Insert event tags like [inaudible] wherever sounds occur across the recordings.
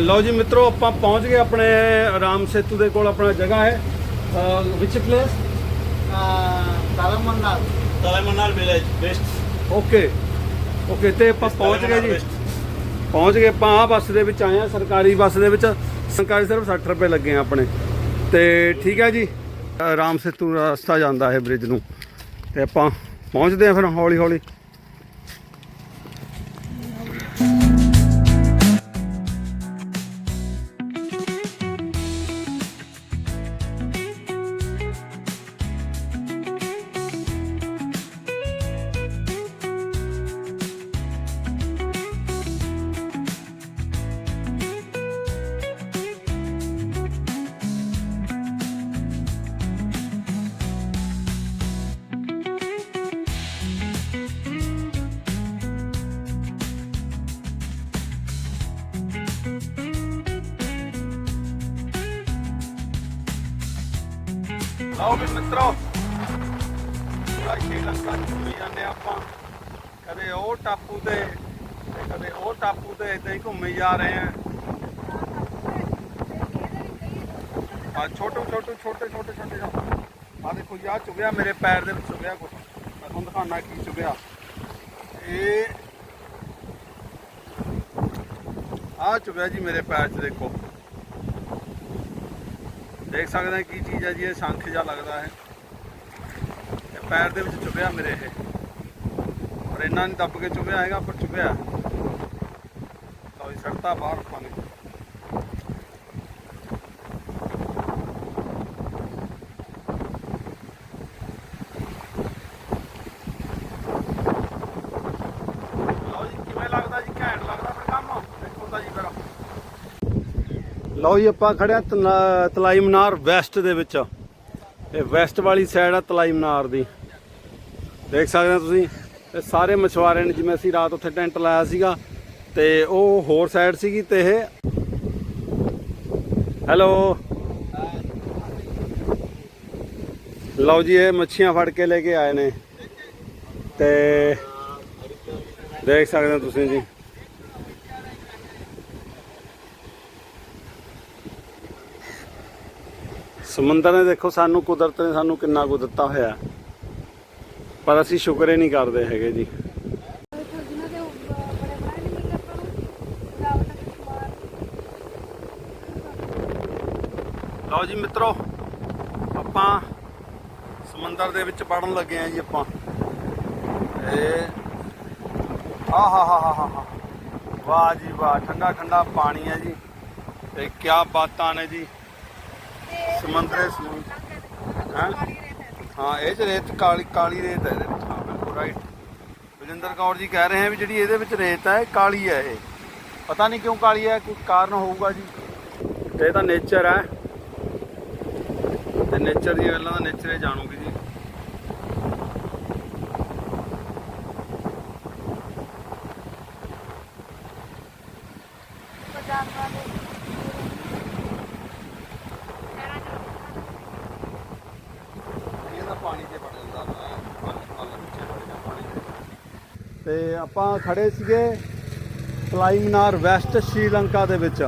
ਲਓ ਜੀ ਮਿੱਤਰੋ ਆਪਾਂ ਪਹੁੰਚ ਗਏ ਆਪਣੇ ਰਾਮ ਸੇਤੂ ਦੇ ਕੋਲ ਆਪਣਾ ਜਗ੍ਹਾ ਹੈ। ਵਿਚ place Talaimannar Talamanal village, best. Okay okay ਤੇ ਆਪਾਂ ਪਹੁੰਚ ਗਏ ਜੀ। ਪਹੁੰਚ ਗਏ ਆਪਾਂ ਆ ਬੱਸ ਦੇ ਵਿੱਚ ਆਏ ਆ ਸਰਕਾਰੀ ਬੱਸ ਦੇ ਵਿੱਚ। ਸਰਕਾਰੀ ਸਿਰਫ 60 ਰੁਪਏ ਲੱਗੇ ਆ ਆਪਣੇ। ਤੇ ਠੀਕ ਹੈ ਜੀ। ਅਹ ਰਾਮ ਸੇਤੂ ਰਸਤਾ ਜਾਂਦਾ ਹੈ ਬ੍ਰਿਜ ਨੂੰ। ਤੇ ਆਪਾਂ ਪਹੁੰਚਦੇ ਆ ਫਿਰ ਹੌਲੀ ਹੌਲੀ ਲਓ ਵੀ ਮਿੱਤਰੋ ਲਾਈਟੇ ਲੰਕਾ ਘੁੰਮੀ ਜਾਂਦੇ ਆਪਾਂ। ਕਦੇ ਉਹ ਟਾਪੂ ਤੇ ਤੇ ਕਦੇ ਉਹ ਟਾਪੂ ਤੇ ਇਦਾਂ ਹੀ ਘੁੰਮੀ ਜਾ ਰਹੇ ਆ ਆ ਛੋਟੇ ਛੋਟੇ ਛੋਟੇ ਛੋਟੇ ਛੋਟੇ ਆ ਦੇਖੋ ਜੀ, ਆ ਚੁਗਿਆ ਮੇਰੇ ਪੈਰ ਦੇ ਵਿੱਚ ਚੁਗਿਆ ਕੁਛ। ਮੈਂ ਤੁਹਾਨੂੰ ਦਿਖਾਣਾ ਕੀ ਚੁਗਿਆ ਇਹ ਆ ਚੁਗਿਆ ਜੀ ਮੇਰੇ ਪੈਰ 'ਚ, ਦੇਖੋ। ਦੇਖ ਸਕਦੇ ਆ ਕੀ ਚੀਜ਼ ਹੈ ਜੀ, ਇਹ ਸ਼ੰਖ ਜਿਹਾ ਲੱਗਦਾ ਹੈ। ਇਹ ਪੈਰ ਦੇ ਵਿੱਚ ਚੁਭਿਆ ਮੇਰੇ ਇਹ। ਪਰ ਇੰਨਾ ਨਹੀਂ ਦੱਬ ਕੇ ਚੁਭਿਆ ਹੈਗਾ, ਪਰ ਚੁਭਿਆ। ਤਾਂ ਜੀ, ਸੜਤਾ ਬਾਹਰ ਪਾਣੀ ਨੇ ਲਓ ਜੀ ਕਿਵੇਂ ਲੱਗਦਾ ਜੀ ਘੈਂਟ ਲੱਗਦਾ ਫਿਰ ਕੰਮ ਦੇਖੋ ਤਾਂ ਜੀ ਫਿਰ ਲਓ ਜੀ, ਆਪਾਂ ਖੜਿਆ ਤਲਾਈ ਮਨਾਰ ਵੈਸਟ ਦੇ ਵਿੱਚ। ਇਹ ਵੈਸਟ ਵਾਲੀ ਸਾਈਡ ਆ ਤਲਾਈ ਮਨਾਰ ਦੀ। ਦੇਖ ਸਕਦੇ ਹੋ ਤੁਸੀਂ, ਇਹ ਸਾਰੇ ਮਛੁਆਰੇ ਨੇ, ਜਿਵੇਂ ਅਸੀਂ ਰਾਤ ਉੱਥੇ ਟੈਂਟ ਲਾਇਆ ਸੀਗਾ, ਤੇ ਉਹ ਹੋਰ ਸਾਈਡ ਸੀਗੀ ਤੇ ਇਹ। ਹੈਲੋ ਲਓ ਜੀ, ਇਹ ਮੱਛੀਆਂ ਫੜ ਕੇ ਲੈ ਕੇ ਆਏ ਨੇ। ਤੇ ਦੇਖ ਸਕਦੇ ਹੋ ਤੁਸੀਂ ਜੀ। ਸਮੁੰਦਰ ਨੇ ਦੇਖੋ ਸਾਨੂੰ ਕੁਦਰਤ ਨੇ ਸਾਨੂੰ ਕਿੰਨਾ ਕੁ ਦਿੱਤਾ ਹੋਇਆ। ਪਰ ਅਸੀਂ ਸ਼ੁਕਰ ਹੀ ਨਹੀਂ ਕਰਦੇ ਹੈਗੇ ਜੀ। ਜਿਨ੍ਹਾਂ ਲਓ ਜੀ ਮਿੱਤਰੋ, ਆਪਾਂ ਸਮੁੰਦਰ ਦੇ ਵਿੱਚ ਵੜਨ ਲੱਗੇ ਆ ਜੀ ਆਪਾਂ। ਇਹ ਆ ਹਾ ਹਾ ਹਾ ਹਾ ਹਾ ਵਾਹ ਜੀ ਵਾਹ ਠੰਡਾ ਠੰਡਾ ਪਾਣੀ ਹੈ ਜੀ। ਤੇ ਕੀ ਬਾਤਾਂ ਨੇ ਜੀ। ਸਮੁੰਦਰੇ ਸਮੁੰਦਰ। ਹੈਂ? ਹਾਂ, ਇਹ ਚ ਰੇਤ ਕਾਲੀ ਕਾਲੀ ਰੇਤ ਹੈ ਇਹਦੇ ਵਿੱਚ। ਹਾਂ, ਬਿਲਕੁਲ ਰਾਈਟ ਬਲਜਿੰਦਰ ਕੌਰ ਜੀ ਕਹਿ ਰਹੇ ਹੈ ਵੀ ਜਿਹੜੀ ਇਹਦੇ ਵਿੱਚ ਰੇਤ ਹੈ ਕਾਲੀ ਹੈ ਇਹ। ਪਤਾ ਨਹੀਂ ਕਿਉਂ ਕਾਲੀ ਹੈ, ਕੋਈ ਕਾਰਨ ਹੋਊਗਾ ਜੀ। ਇਹ ਤਾਂ ਨੇਚਰ ਹੈ। ਤੇ ਨੇਚਰ ਦੀਆਂ ਗੱਲਾਂ ਦਾ ਨੇਚਰ ਹੀ ਜਾਣੂਗੀ ਜੀ ਪੰਜਾਬ ਵਾਲੇ ਸ਼ਹਿਰਾਂ ਚ ਇਹਦਾ ਪਾਣੀ ਤੇ ਆਪਾਂ ਖੜੇ ਸੀਗੇ ਫਲਾਈ ਮਨਾਰ ਵੈਸਟ ਸ਼੍ਰੀਲੰਕਾ ਦੇ ਵਿੱਚ।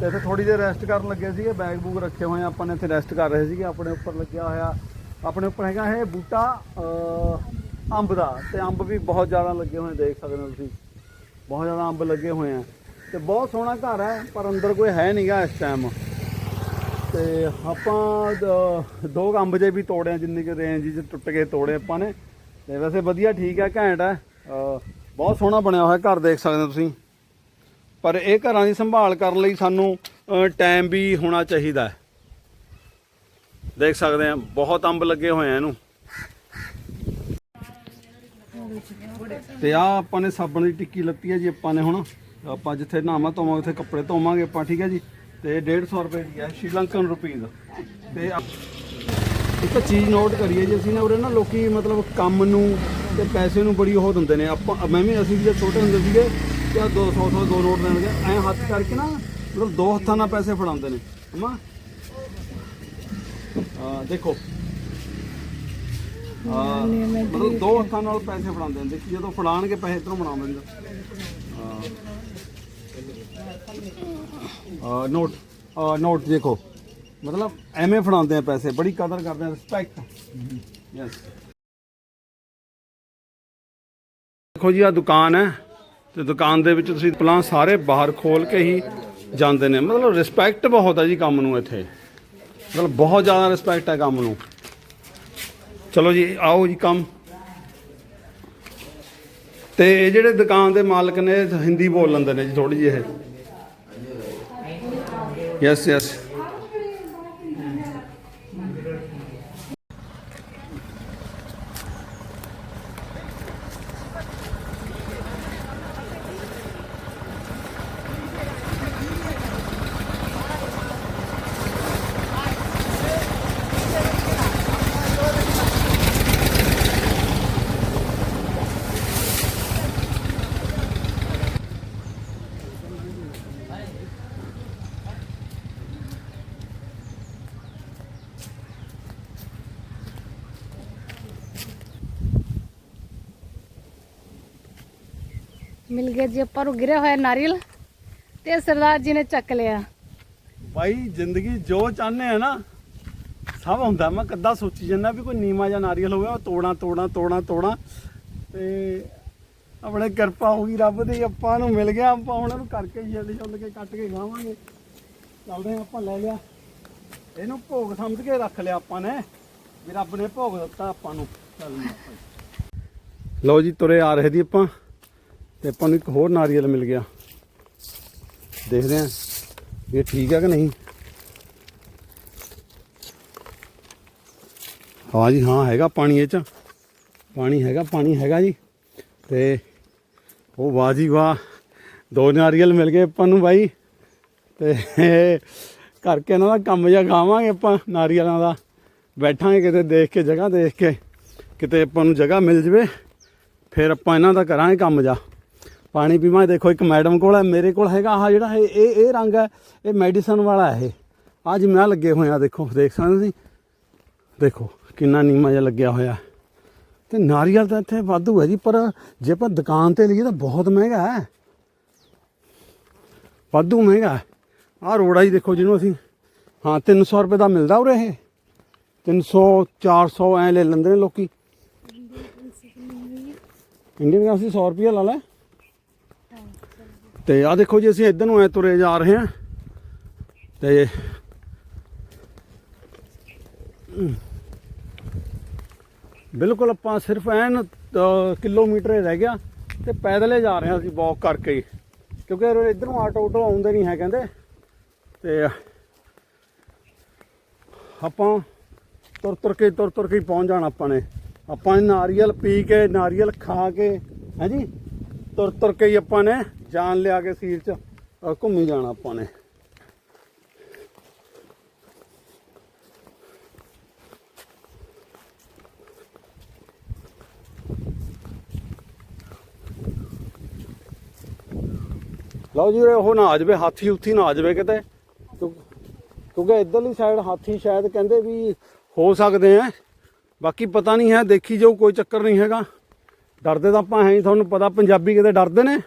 ਤੇ ਇੱਥੇ ਥੋੜੀ ਦੇਰ ਰੈਸਟ ਕਰਨ ਲੱਗੇ ਸੀਗੇ ਬੈਗ ਬੂਗ ਰੱਖੇ ਹੋਏ ਆ, ਆਪਾਂ ਨੇ ਇੱਥੇ ਰੈਸਟ ਕਰ ਰਹੇ ਸੀਗੇ, ਆਪਣੇ ਉੱਪਰ ਲੱਗਿਆ ਹੋਇਆ। ਆਪਣੇ ਉੱਪਰ ਹੈਗਾ ਇਹ ਬੂਟਾ ਅੰਬ ਦਾ, ਤੇ ਅੰਬ ਵੀ ਬਹੁਤ ਜ਼ਿਆਦਾ ਲੱਗੇ ਹੋਏ, ਦੇਖ ਸਕਦੇ ਹੋ ਤੁਸੀਂ। ਬਹੁਤ ਜ਼ਿਆਦਾ ਅੰਬ ਲੱਗੇ ਹੋਏ ਆ। ਤੇ ਬਹੁਤ ਸੋਹਣਾ ਘਰ ਹੈ, ਪਰ ਅੰਦਰ ਕੋਈ ਹੈ ਨਹੀਂਗਾ ਇਸ ਟਾਈਮ ਤੇ ਆਪਾਂ ਦ- ਦੋ ਕੁ ਅੰਬ ਜੇ ਵੀ ਤੋੜੇ ਆ ਜਿੰਨੀ ਕਿ ਰੇਂਜ 'ਚ ਟੁੱਟ ਕੇ ਤੋੜੇ ਆਪਾਂ ਨੇ। ਤੇ ਵੈਸੇ ਵਧੀਆ ਠੀਕ ਹੈ ਘੈਂਟ ਹੈ ਅਹ ਬਹੁਤ ਸੋਹਣਾ ਬਣਿਆ ਹੋਇਆ ਘਰ ਦੇਖ ਸਕਦੇ ਹੋ ਤੁਸੀਂ। ਪਰ ਇਹ ਘਰਾਂ ਦੀ ਸੰਭਾਲ ਕਰਨ ਲਈ ਸਾਨੂੰ ਟਾਈਮ ਵੀ ਹੋਣਾ ਚਾਹੀਦਾ ਹੈ। ਦੇਖ ਸਕਦੇ ਆ, ਬਹੁਤ ਅੰਬ ਲੱਗੇ ਹੋਏ ਆ ਇਹਨੂੰ। ਤੇ ਆ ਆਪਾਂ ਨੇ ਸਾਬਣ ਦੀ ਟਿੱਕੀ ਲੱਤੀ ਹੈ ਜੀ ਆਪਾਂ ਨੇ ਹੁਣ। ਆਪਾਂ ਜਿੱਥੇ ਨਹਾਵਾਂ ਧੋਵਾਂਗੇ ਉੱਥੇ ਕੱਪੜੇ ਧੋਵਾਂਗੇ ਆਪਾਂ, ਠੀਕ ਹੈ ਜੀ? ਤੇ 150 ਰੁਪਏ ਦੀ ਹੈ ਸ਼੍ਰੀਲੰਕਨ ਰੁਪੀਜ਼ ਤੇ ਆ- ਇੱਕ ਚੀਜ਼ ਨੋਟ ਕਰੀਏ ਜੀ, ਅਸੀਂ ਨਾ ਉਰੇ ਨਾ ਲੋਕੀ ਮਤਲਬ ਕੰਮ ਨੂੰ ਤੇ ਪੈਸੇ ਨੂੰ ਬੜੀ ਉਹ ਦਿੰਦੇ ਨੇ। ਆਪਾਂ ਮੈਂ ਵੀ ਅਸੀਂ ਵੀ ਜਦ ਛੋਟੇ ਹੁੰਦੇ ਸੀਗੇ ਤੇ 200 200 ਦੋ ਨੋਟ ਦੇਣਗੇ ਐ ਹੱਥ ਕਰਕੇ ਨਾ ਮਤਲਬ ਦੋ ਹੱਥਾਂ ਨਾਲ ਪੈਸੇ ਫੜਾਉਂਦੇ ਨੇ। ਹਮਾ ਆ ਦੇਖੋ। ਆ ਮਤਲਬ ਦੋ ਹੱਥਾਂ ਨਾਲ ਪੈਸੇ ਫੜਾਉਂਦੇ ਨੇ। ਦੇਖੀ ਜਦੋਂ ਫੜਾਣਗੇ ਪੈਸੇ ਇਧਰੋਂ ਬਣਾਉਂਦੇ ਨੇ? ਨੋਟ ਨੋਟ ਦੇਖੋ। ਮਤਲਬ ਐਵੇਂ ਫੜਾਉਂਦੇ ਆ ਪੈਸੇ, ਬੜੀ ਕਦਰ ਕਰਦੇ ਆ ਰਿਸਪੈਕਟ ਯੈਸ ਦੇਖੋ ਜੀ ਆ ਦੁਕਾਨ ਹੈ ਤੇ ਦੁਕਾਨ ਦੇ ਵਿੱਚ ਤੁਸੀਂ ਪਲਾਂ ਸਾਰੇ ਬਾਹਰ ਖੋਲ ਕੇ ਹੀ ਜਾਂਦੇ ਨੇ। ਮਤਲਬ ਰਿਸਪੈਕਟ ਬਹੁਤ ਹੈ ਜੀ ਕੰਮ ਨੂੰ ਇੱਥੇ। ਮਤਲਬ ਬਹੁਤ ਜ਼ਿਆਦਾ ਰਿਸਪੈਕਟ ਹੈ ਕੰਮ ਨੂੰ। ਚਲੋ ਜੀ, ਆਓ ਜੀ ਕੰਮ। ਤੇ ਇਹ ਜਿਹੜੇ ਦੁਕਾਨ ਦੇ ਮਾਲਕ ਨੇ, ਹਿੰਦੀ ਬੋਲ ਲੈਂਦੇ ਨੇ ਜੀ ਥੋੜੀ ਜਿਹੀ ਇਹ। ਯੈਸ ਯੈਸ ਮਿਲ ਗਿਆ ਜੀ, ਆਪਾਂ ਨੂੰ ਗਿਰਿਆ ਹੋਇਆ ਨਾਰੀਅਲ ਤੇ ਸਰਦਾਰ ਜੀ ਨੇ ਚੱਕ ਲਿਆ। ਭਾਈ ਜ਼ਿੰਦਗੀ ਜੋ ਚਾਹੁੰਦੇ ਆ ਨਾ, ਸਭ ਹੁੰਦਾ। ਮੈਂ ਕਦਾਂ ਸੋਚੀ ਜਾਂਦਾ ਵੀ ਕੋਈ ਨੀਮਾ ਜਾਂ ਨਾਰੀਅਲ ਹੋਵੇ, ਉਹ ਤੋੜਾਂ ਤੋੜਾਂ ਤੋੜਾਂ ਤੋੜਾਂ। ਤੇ ਆਪਣੇ ਕਿਰਪਾ ਹੋ ਗਈ ਰੱਬ ਦੀ, ਆਪਾਂ ਨੂੰ ਮਿਲ ਗਿਆ। ਆਪਾਂ ਉਹਨਾਂ ਨੂੰ ਕਰਕੇ ਛਿੱਲ ਛੁੱਲ ਕੇ ਕੱਟ ਕੇ ਖਾਵਾਂਗੇ। ਚੱਲਦੇ ਆਪਾਂ ਲੈ ਲਿਆ। ਇਹਨੂੰ ਭੋਗ ਸਮਝ ਕੇ ਰੱਖ ਲਿਆ ਆਪਾਂ ਨੇ। ਵੀ ਰੱਬ ਨੇ ਭੋਗ ਦਿੱਤਾ ਆਪਾਂ ਨੂੰ। ਲਓ ਜੀ, ਤੁਰੇ ਆ ਰਹੇ ਦੀ ਆਪਾਂ। ਤੇ ਆਪਾਂ ਨੂੰ ਇੱਕ ਹੋਰ ਨਾਰੀਅਲ ਮਿਲ ਗਿਆ। ਦੇਖਦੇ ਆਂ ਇਹ ਠੀਕ ਹੈ ਕਿ ਨਹੀਂ। ਹਾਂ ਜੀ, ਹਾਂ, ਹੈਗਾ ਪਾਣੀ ਇਹ ਚ। ਪਾਣੀ ਹੈਗਾ ਪਾਣੀ ਹੈਗਾ ਜੀ। ਤੇ ਉਹ ਵਾਹ ਜੀ ਵਾਹ, ਦੋ ਨਾਰੀਅਲ ਮਿਲ ਗਏ ਆਪਾਂ ਨੂੰ ਬਾਈ। ਤੇ ਕਰਕੇ ਇਹਨਾਂ ਦਾ ਕੰਮ ਜਿਹਾ ਖਾਵਾਂਗੇ ਆਪਾਂ ਨਾਰੀਅਲਾਂ ਦਾ। ਬੈਠਾਂਗੇ ਕਿਤੇ ਦੇਖ ਕੇ, ਜਗ੍ਹਾ ਦੇਖ ਕੇ। ਕਿਤੇ ਆਪਾਂ ਨੂੰ ਜਗ੍ਹਾ ਮਿਲ ਜਵੇ, ਫਿਰ ਆਪਾਂ ਇਹਨਾਂ ਦਾ ਕਰਾਂਗੇ ਕੰਮ ਜਾ ਪਾਣੀ ਪੀਵਾਂ ਦੇਖੋ ਇੱਕ ਮੈਡਮ ਕੋਲ ਹੈ ਮੇਰੇ ਕੋਲ ਹੈਗਾ ਆਹ ਜਿਹੜਾ ਇਹ ਇਹ ਇਹ ਰੰਗ ਹੈ ਇਹ ਮੈਡੀਸਨ ਵਾਲਾ ਹੈ ਇਹ। ਅੱਜ ਮੈਂ ਲੱਗੇ ਹੋਏ ਆ ਦੇਖੋ ਦੇਖ ਸਕਦੇ ਤੁਸੀਂ? ਦੇਖੋ ਕਿੰਨਾ ਨੀਮਾ ਜਿਹਾ ਲੱਗਿਆ ਹੋਇਆ। ਤੇ ਨਾਰੀਅਲ ਤਾਂ ਇੱਥੇ ਵਾਧੂ ਹੈ ਜੀ ਪਰ ਜੇ ਆਪਾਂ ਦੁਕਾਨ ਤੇ ਲਈਏ ਤਾਂ ਬਹੁਤ ਮਹਿੰਗਾ ਹੈ। ਵਾਧੂ ਮਹਿੰਗਾ ਹੈ। ਆਹ ਰੋੜਾ ਜੀ ਦੇਖੋ ਜਿਹਨੂੰ ਅਸੀਂ ਹਾਂ 300 ਰੁਪਏ ਦਾ ਮਿਲਦਾ ਉਰੇ ਇਹ। 300 400 ਐ ਲੈ ਲੈਂਦੇ ਨੇ ਲੋਕੀ। ਇੰਡੀਅਨ ਕਰੰਸੀ 100 ਰੁਪਏ ਲਾ ਲੈ। ਤੇ ਆ ਦੇਖੋ ਜੀ, ਅਸੀਂ ਇੱਧਰ ਨੂੰ ਐ ਤੁਰੇ ਜਾ ਰਹੇ ਹਾਂ। ਤੇ ਬਿਲਕੁਲ ਆਪਾਂ ਸਿਰਫ ਐਨ ਕਿਲੋਮੀਟਰ ਹੀ ਰਹਿ ਗਿਆ ਤੇ ਹੀ ਜਾ ਰਹੇ ਹਾਂ ਅਸੀਂ ਵਾਕ ਕਰਕੇ। ਹੀ ਕਿਉਂਕਿ ਇਧਰੋਂ ਆਟੋ ਆਟੋ ਆਉਂਦੇ ਨਹੀਂ ਹੈ ਕਹਿੰਦੇ। ਤੇ ਆਪਾਂ ਤੁਰ ਤੁਰ ਕੇ, ਤੁਰ ਤੁਰ ਕੇ ਹੀ ਪਹੁੰਚ ਜਾਣਾ ਆਪਾਂ ਨੇ। ਆਪਾਂ ਨਾਰੀਅਲ ਪੀ ਕੇ, ਨਾਰੀਅਲ ਖਾ ਕੇ ਹਾਂਜੀ ਤੁਰ ਤੁਰ ਕੇ ਹੀ ਆਪਾਂ ਨੇ ਜਾਨ ਲਿਆ ਕੇ ਸੀਰ ਚ ਘੁੰਮੀ ਜਾਣਾ ਆਪਾਂ ਨੇ। ਲਓ ਜੀ ਉਹ ਨਾ ਆ ਜਾਵੇ ਹਾਥੀ ਉੱਥੀ ਨਾ ਆ ਜਾਵੇ ਕਿਤੇ। ਕਿਉਂ- ਕਿਉਂਕਿ ਇਧਰਲੀ ਸਾਈਡ ਹਾਥੀ ਸ਼ਾਇਦ ਕਹਿੰਦੇ ਵੀ ਹੋ ਸਕਦੇ ਆ ਬਾਕੀ ਪਤਾ ਨਹੀਂ ਹੈ, ਦੇਖੀ ਜਾਓ ਕੋਈ ਚੱਕਰ ਨਹੀਂ ਹੈਗਾ। ਡਰਦੇ ਤਾਂ ਆਪਾਂ ਹੈ ਹੀ, ਤੁਹਾਨੂੰ ਪਤਾ ਪੰਜਾਬੀ ਕਿਤੇ ਡਰਦੇ ਨੇ।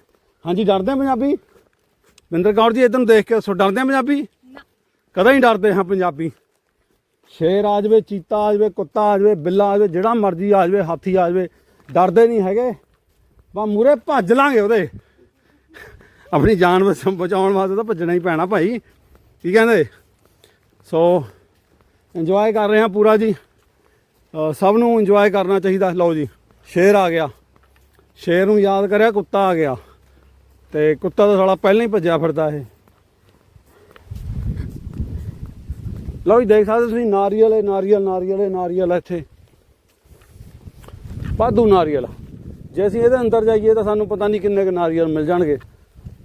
ਹਾਂਜੀ ਡਰਦੇ ਆ ਪੰਜਾਬੀ? ਵਿੰਦਰ ਕੌਰ ਜੀ ਇਧਰ ਨੂੰ ਦੇਖ ਕੇ ਦੱਸੋ ਡਰਦੇ ਆ ਪੰਜਾਬੀ? ਕਦੇ ਨਹੀਂ ਡਰਦੇ ਹਾਂ ਪੰਜਾਬੀ। ਸ਼ੇਰ ਆ ਜਾਵੇ ਚੀਤਾ ਆ ਜਾਵੇ ਕੁੱਤਾ ਆ ਜਾਵੇ ਬਿੱਲਾ ਆ ਜਾਵੇ ਜਿਹੜਾ ਮਰਜ਼ੀ ਆ ਜਾਵੇ ਹਾਥੀ ਆ ਜਾਵੇ ਡਰਦੇ ਨਹੀਂ ਹੈਗੇ। ਬਾ ਮੂਰੇ ਭੱਜ ਲਾਂਗੇ ਉਹਦੇ। ਆਪਣੀ ਜਾਨ ਬਚ- ਬਚਾਉਣ ਵਾਸਤੇ ਤਾਂ ਭੱਜਣਾ ਹੀ ਪੈਣਾ ਭਾਈ। ਕੀ ਕਹਿੰਦੇ? ਸੋ ਇੰਜੋਏ ਕਰ ਰਹੇ ਹਾਂ ਪੂਰਾ ਜੀ। ਸਭ ਨੂੰ ਇੰਜੋਏ ਕਰਨਾ ਚਾਹੀਦਾ। ਲਓ ਜੀ ਸ਼ੇਰ ਆ ਗਿਆ। ਸ਼ੇਰ ਨੂੰ ਯਾਦ ਕਰਿਆ ਕੁੱਤਾ ਆ ਗਿਆ। ਤੇ ਕੁੱਤਾ ਤਾਂ ਸਾਲਾ ਪਹਿਲਾਂ ਹੀ ਭੱਜਿਆ ਫਿਰਦਾ ਇਹ। ਲਓ ਜੀ, ਦੇਖ ਸਕਦੇ ਤੁਸੀਂ, ਨਾਰੀਅਲ ਇਹ ਨਾਰੀਅਲ ਨਾਰੀਅਲ ਇਹ ਨਾਰੀਅਲ ਇੱਥੇ। ਵਾਧੂ ਨਾਰੀਅਲ ਜੇ ਅਸੀਂ ਇਹਦੇ ਅੰਦਰ ਜਾਈਏ ਤਾਂ ਸਾਨੂੰ ਪਤਾ ਨਹੀਂ ਕਿੰਨੇ ਕੁ ਨਾਰੀਅਲ ਮਿਲ ਜਾਣਗੇ।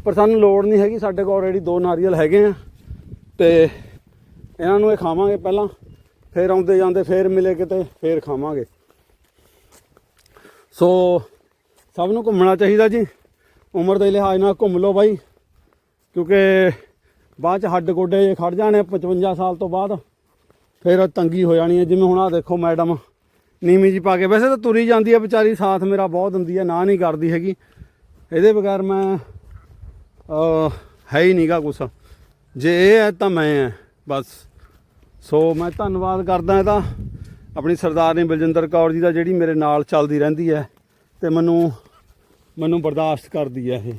ਪਰ ਸਾਨੂੰ ਲੋੜ ਨਹੀਂ ਹੈਗੀ, ਸਾਡੇ ਕੋਲ ਆਲਰੇਡੀ ਦੋ ਨਾਰੀਅਲ ਹੈਗੇ ਆ। ਤੇ ਇਹਨਾਂ ਨੂੰ ਇਹ ਖਾਵਾਂਗੇ ਪਹਿਲਾਂ, ਫਿਰ ਆਉਂਦੇ ਜਾਂਦੇ, ਫਿਰ ਮਿਲੇ ਕਿਤੇ, ਫਿਰ ਖਾਵਾਂਗੇ। ਸੋ, ਸਭ ਨੂੰ ਘੁੰਮਣਾ ਚਾਹੀਦਾ ਜੀ। ਉਮਰ ਦੇ ਲਿਹਾਜ਼ ਨਾਲ ਘੁੰਮ ਲਓ ਬਾਈ, ਕਿਉਂਕਿ ਬਾਅਦ ਚ ਹੱਡ ਗੋਡੇ ਜੇ ਖੜ ਜਾਣੇ 55 ਸਾਲ ਤੋਂ ਬਾਅਦ, ਫਿਰ ਤੰਗੀ ਹੋ ਜਾਣੀ ਹੈ। ਜਿਵੇਂ ਹੁਣ ਆ ਦੇਖੋ ਮੈਡਮ ਨੀਮੀ ਜੀ ਪਾ ਕੇ, ਵੈਸੇ ਤਾਂ ਤੁਰੀ ਜਾਂਦੀ ਹੈ ਵਿਚਾਰੀ, ਸਾਥ ਮੇਰਾ ਬਹੁਤ ਦਿੰਦੀ ਹੈ ਨਾ ਨਹੀਂ ਕਰਦੀ ਹੈਗੀ। ਇਹਦੇ ਬਗੈਰ ਮੈਂ ਹੈ ਹੀ ਨਹੀਂਗਾ ਕੁਛ। ਜੇ ਇਹ ਹੈ ਤਾਂ ਮੈਂ ਹੈ, ਬਸ। ਸੋ ਮੈਂ ਧੰਨਵਾਦ ਕਰਦਾ ਇਹਦਾ। ਆਪਣੀ ਸਰਦਾਰਨੀ ਬਲਜਿੰਦਰ ਕੌਰ ਜੀ ਦਾ, ਜਿਹੜੀ ਮੇਰੇ ਨਾਲ ਚੱਲਦੀ ਰਹਿੰਦੀ ਹੈ, ਤੇ ਮੈਨੂੰ ਮੈਨੂੰ ਬਰਦਾਸ਼ਤ ਕਰਦੀ ਹੈ ਇਹ।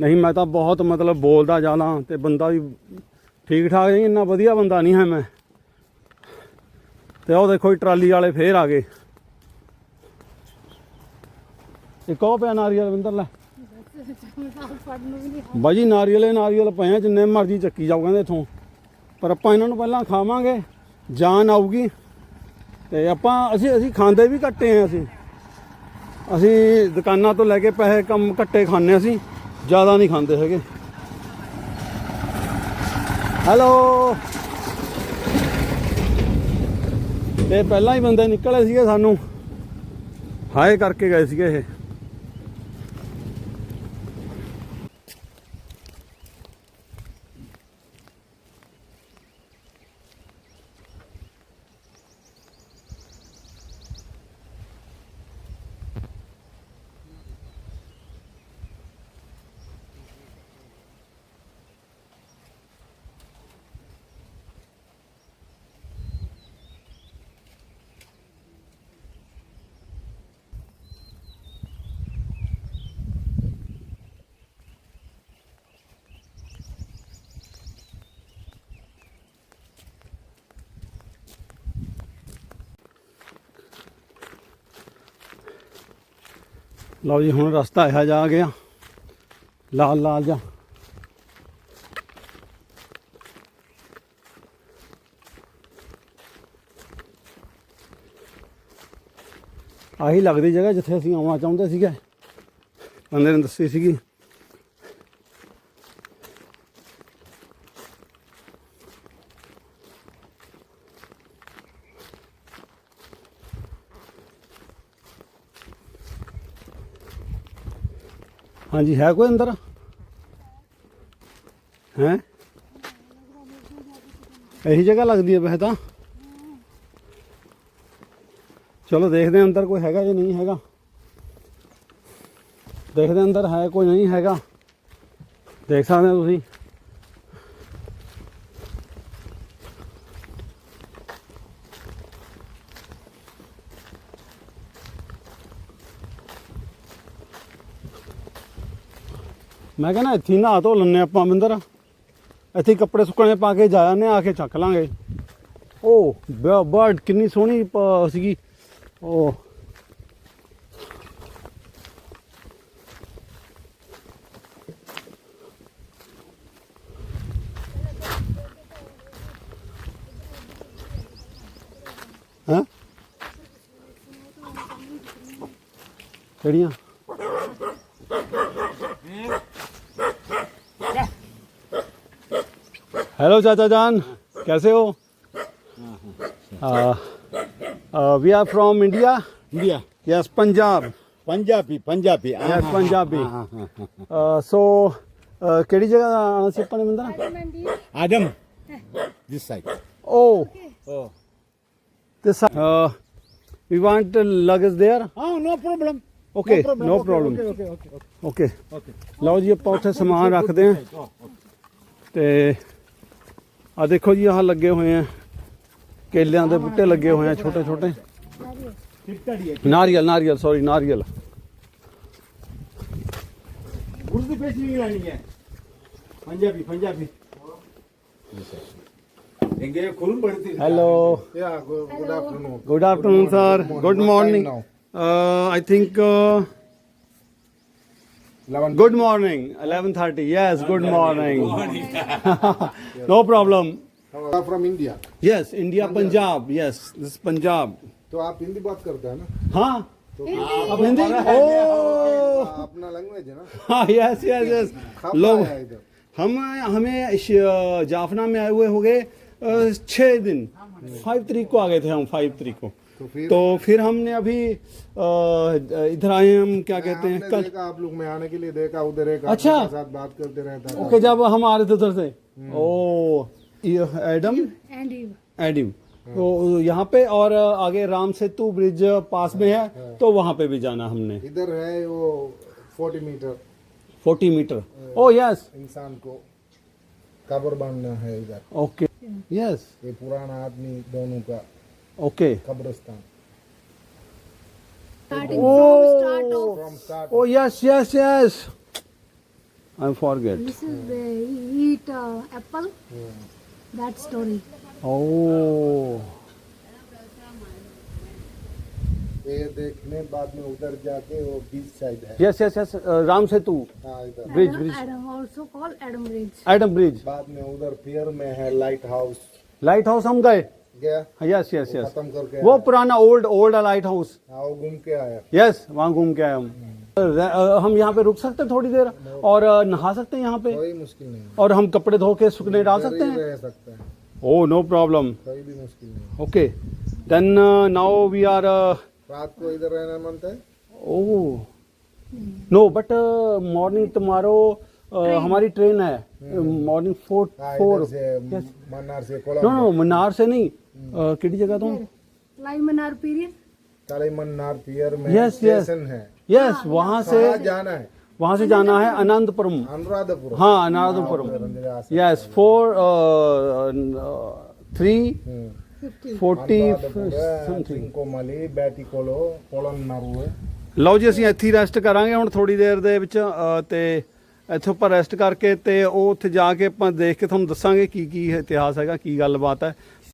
ਨਹੀਂ, ਮੈਂ ਤਾਂ ਬਹੁਤ ਮਤਲਬ ਬੋਲਦਾ ਜਾਣਾ ਤੇ ਬੰਦਾ ਵੀ ਠੀਕ ਠਾਕ ਨਹੀਂ, ਇੰਨਾ ਵਧੀਆ ਬੰਦਾ ਨਹੀਂ ਹੈ ਮੈਂ। ਤੇ ਉਹ ਦੇਖੋ ਜੀ, ਟਰਾਲੀ ਵਾਲੇ ਫੇਰ ਆ ਗਏ। ਇੱਕ ਉਹ ਪਿਆ ਨਾਰੀਅਲ ਵਿੰਦਰ ਲੈ। ਬਾਜੀ ਨਾਰੀਅਲ ਇਹ ਨਾਰੀਅਲ ਪਏ ਆ, ਜਿੰਨੇ ਮਰਜ਼ੀ ਚੱਕੀ ਜਾਓ ਕਹਿੰਦੇ ਇਥੋਂ। ਪਰ ਆਪਾਂ ਇਹਨਾਂ ਨੂੰ ਪਹਿਲਾਂ ਖਾਵਾਂਗੇ, ਜਾਨ ਆਊਗੀ। ਤੇ ਆਪਾਂ, ਅਸੀਂ ਅਸੀਂ ਖਾਂਦੇ ਵੀ ਘੱਟੇ ਆ ਅਸੀਂ। ਅਸੀਂ ਦੁਕਾਨਾਂ ਤੋਂ ਲੈ ਕੇ ਪੈਸੇ ਕੰਮ ਘੱਟੇ ਖਾਂਦੇ ਅਸੀਂ, ਜ਼ਿਆਦਾ ਨਹੀਂ ਖਾਂਦੇ ਹੈਗੇ। ਹੈਲੋ ਤੇ ਪਹਿਲਾਂ ਹੀ ਬੰਦੇ ਨਿਕਲੇ ਸੀਗੇ ਸਾਨੂੰ। ਹਾਏ ਕਰਕੇ ਗਏ ਸੀਗੇ ਇਹ। ਲਓ ਜੀ, ਹੁਣ ਰਸਤਾ ਇਹੋ ਜਿਹਾ ਆ ਗਿਆ। ਲਾਲ ਲਾਲ ਜਾ ਆਹੀ ਲੱਗਦੀ ਜਗ੍ਹਾ ਜਿੱਥੇ ਅਸੀਂ ਆਉਣਾ ਚਾਹੁੰਦੇ ਸੀਗੇ। ਬੰਦੇ ਨੇ ਦੱਸੀ ਸੀਗੀ। ਹਾਂਜੀ, ਹੈ ਕੋਈ ਅੰਦਰ? ਹੈ? ਇਹੀ ਜਗ੍ਹਾ ਲੱਗਦੀ ਹੈ ਵੈਸੇ ਤਾਂ। ਚਲੋ, ਦੇਖਦੇ ਹਾਂ ਅੰਦਰ ਕੋਈ ਹੈਗਾ ਜਾਂ ਨਹੀਂ ਹੈਗਾ। ਦੇਖਦੇ ਅੰਦਰ ਹੈ ਕੋਈ ਨਹੀਂ ਹੈਗਾ। ਦੇਖ ਸਕਦੇ ਹੋ ਤੁਸੀਂ। ਮੈਂ ਕਹਿੰਦਾ ਇੱਥੇ ਨਹਾ ਧੋ ਲੈਣੇ ਆਪਾਂ ਮਿੰਦਰ ਇੱਥੇ ਕੱਪੜੇ ਸੁੱਕਣੇ ਪਾ ਕੇ ਜਾ ਜਾਂਦੇ ਆ ਕੇ ਚੱਕ ਲਾਂਗੇ। ਉਹ ਬਰਡ ਕਿੰਨੀ ਸੋਹਣੀ ਸੀਗੀ। ਉਹ ਹਾਂ? ਕਿਹੜੀਆਂ? हेलो चाचा जान कैसे हो we are from India India. Yes Punjab Punjabi, Punjabi. Yes, Punjabi. So ਕਿਹੜੀ ਜਗ੍ਹਾ ਆਣਾ ਸੀ ਆਪਾਂ ਨੇ ਮੰਦਰ Adam. This side. O Oh. This we want luggage there Oh, no problem. Okay No problem. No Okay, problem Okay, okay, okay. okay. Okay Okay. ਲਓ ਜੀ ਆਪਾਂ ਉੱਥੇ ਸਮਾਨ ਰੱਖਦੇ ਹਾਂ Oh, okay. ਤੇ ਆ ਦੇਖੋ ਜੀ ਆਹ ਲੱਗੇ ਹੋਏ ਆ ਕੇਲਿਆਂ ਦੇ ਬੂਟੇ ਲੱਗੇ ਹੋਏ ਆ ਛੋਟੇ ਛੋਟੇ. ਨਾਰੀਅਲ ਨਾਰੀਅਲ ਸੌਰੀ ਨਾਰੀਅਲ Urdu pe shi ni है. Punjabi, Punjabi. Enge kurun badti. Hello Yeah, good, good afternoon. Good afternoon Good morning. 11:30. Yes. Good morning. [laughs] no problem. From India Yes. India, Punjab. Yes. This is Punjab. तो आप हिंदी बात करते हैं ना हाँ तो, तो हिंदी ओ अपना लैंग्वेज है ना यस यस यस लोग हम हमें जाफना में आए हुए हो गए छः दिन हाँ, हाँ। फाइव तरीक को आ गए थे हम फाइव तरीक को तो फिर? तो फिर हमने अभी इधर आए हम क्या कहते हैं? कल देखा आप लोग में आने के लिए देखा उधर एक अच्छा। साथ बात करते रहता ओके जब हम आ रहे थे उधर से। ओ एडम? एडिम तो यहाँ पे और आगे राम सेतु ब्रिज पास में है तो वहाँ पे भी जाना हमने। इधर है वो 40 मीटर। 40 मीटर। ओ यस इंसान को कब्र बांधना है इधर। ओके। यस ये पुराना आदमी दोनों का। ओके कब्रिस्तान starting from start of from start oh yes yes yes I forget this is the eat uh, apple. That story. ओ ये देखने बाद में उधर जाके वो बीच साइड है। Yes yes yes Ram Setu हाँ bridge bridge Adam also called Adam Bridge. Adam bridge बाद में उधर पियर में है लाइट हाउस लाइट हाउस हम गए। गया? यस यस यस खत्म करके वो पुराना ओल्ड ओल्ड लाइट हाउस हाँ वो घूम के आया। यस वहाँ घूम के आए हम। हम यहाँ पे रुक सकते हैं थोड़ी देर? और नहा सकते हैं यहाँ पे? कोई मुश्किल नहीं और हम कपड़े धो के सुखने डाल सकते हैं? ओ नो प्रॉब्लम कोई भी मुश्किल नहीं okay then now we are रात को इधर रहना मानता है? Oh no but morning tomorrow हमारी ट्रेन है। मॉर्निंग फोर हाँ फोर इधर से मन्नार से नो कोलम नो मनार से नहीं अ, किड़ी जगह तो Lymanar period काले मन्नार पियर में Yes, yes. स्टेशन है यस वहाँ से कहाँ जाना है वहाँ से जाना है अनंतपुरम अनुराधपुर हाँ Anantapuram yes four three forty something commonly ਬੈਟੀ ਕੋਲੋ ਕੋਲਨ ਨਰੂ ਲਓ ਜੀ ਅਸੀਂ ਇੱਥੇ ਹੀ ਰੈਸਟ ਕਰਾਂਗੇ ਹੁਣ ਥੋੜੀ ਦੇਰ ਦੇ ਵਿੱਚ ਅ, ਤੇ ਇੱਥੇ ਉੱਪਰ ਰੈਸਟ ਕਰਕੇ ਤੇ ਉਹ ਉੱਥੇ ਜਾ ਕੇ ਆਪਾਂ ਦੇਖ ਕੇ ਤੁਹਾਨੂੰ ਦੱਸਾਂਗੇ ਕੀ ਕੀ ਇਤਿਹਾਸ ਹੈਗਾ, ਕੀ ਗੱਲਬਾਤ ਹੈ।